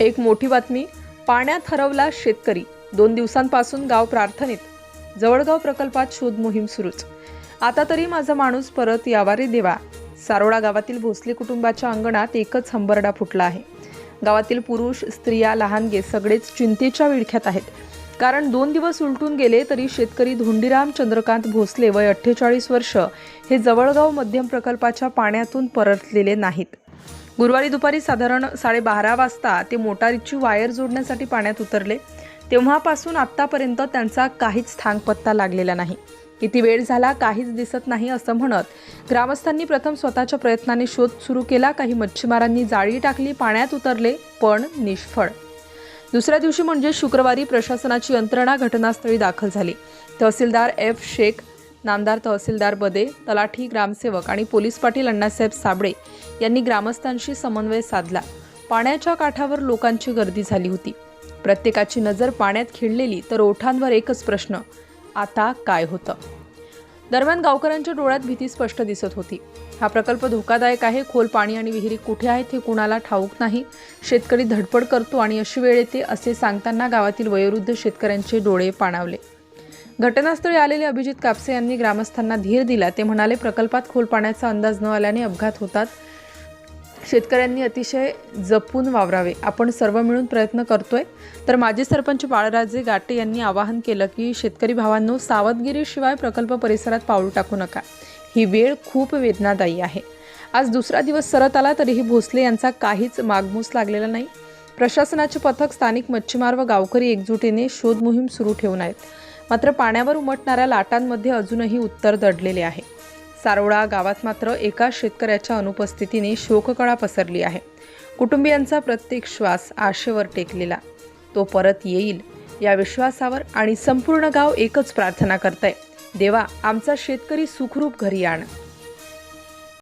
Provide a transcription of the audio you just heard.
एक मोठी बातमी. पाण्यात हरवला शेतकरी. दोन दिवसांपासून गाव प्रार्थनेत. जवळगाव प्रकल्पात शोध मोहीम सुरूच. आता तरी माझा माणूस परत यावा रे देवा. सारोळा गावातील भोसले कुटुंबाच्या अंगणात एकच हंबरडा फुटला आहे. गावातील पुरुष स्त्रिया लहानगे सगळेच चिंतेच्या विळख्यात आहेत. कारण दोन दिवस उलटून गेले तरी शेतकरी धोंडीराम चंद्रकांत भोसले वय अठ्ठेचाळीस वर्ष हे जवळगाव मध्यम प्रकल्पाच्या पाण्यातून परतलेले नाहीत. गुरुवारी दुपारी साधारण साडेबारा वाजता ते मोटारीची वायर जोडण्यासाठी पाण्यात उतरले. तेव्हापासून आत्तापर्यंत त्यांचा काहीच थांगपत्ता लागलेला नाही. किती वेळ झाला काहीच दिसत नाही असं म्हणत ग्रामस्थांनी प्रथम स्वतःच्या प्रयत्नाने शोध सुरू केला. काही मच्छीमारांनी जाळी टाकली पाण्यात उतरले पण निष्फळ. दुसऱ्या दिवशी म्हणजे शुक्रवारी प्रशासनाची यंत्रणा घटनास्थळी दाखल झाली. तहसीलदार एफ शेख नामदार तहसीलदार बदे तलाठी ग्रामसेवक आणि पोलीस पाटील अण्णासाहेब साबळे यांनी ग्रामस्थांशी समन्वय साधला. पाण्याच्या काठावर लोकांची गर्दी झाली होती. प्रत्येकाची नजर पाण्यात खिळलेली तर ओठांवर एकच प्रश्न आता काय होतं? दरम्यान गावकऱ्यांच्या डोळ्यात भीती स्पष्ट दिसत होती. हा प्रकल्प धोकादायक आहे खोल पाणी आणि विहिरी कुठे आहेत हे कुणाला ठाऊक नाही. शेतकरी धडपड करतो आणि अशी वेळ येते असे सांगताना गावातील वयोवृद्ध शेतकऱ्यांचे डोळे पाणावले. घटनास्थळी आलेले अभिजित कापसे यांनी ग्रामस्थांना धीर दिला. ते म्हणाले प्रकल्पात खोल पाण्याचा अंदाज न आल्याने अपघात होतात. शेतकऱ्यांनी अतिशय जपून वावरावे. आपण सर्व मिळून प्रयत्न करतोय तर माजी सरपंच बाळराजे गाटे यांनी आवाहन केलं की शेतकरी भावांनो सावधगिरीशिवाय प्रकल्प परिसरात पाऊल टाकू नका. ही वेळ खूप वेदनादायी आहे. आज दुसरा दिवस सरत आला तरीही भोसले यांचा काहीच मागमूस लागलेला नाही. प्रशासनाचे पथक स्थानिक मच्छीमार व गावकरी एकजुटीने शोध मोहीम सुरू ठेवून आहेत. मात्र पाण्यावर उमटणाऱ्या लाटांमध्ये अजूनही उत्तर दडलेले आहे. सारोळा गावात मात्र एका शेतकऱ्याच्या अनुपस्थितीने शोककळा पसरली आहे. कुटुंबियांचा प्रत्येक श्वास आशेवर टेकलेला. तो परत येईल या विश्वासावर आणि संपूर्ण गाव एकच प्रार्थना करतंय. देवा आमचा शेतकरी सुखरूप घरी आण.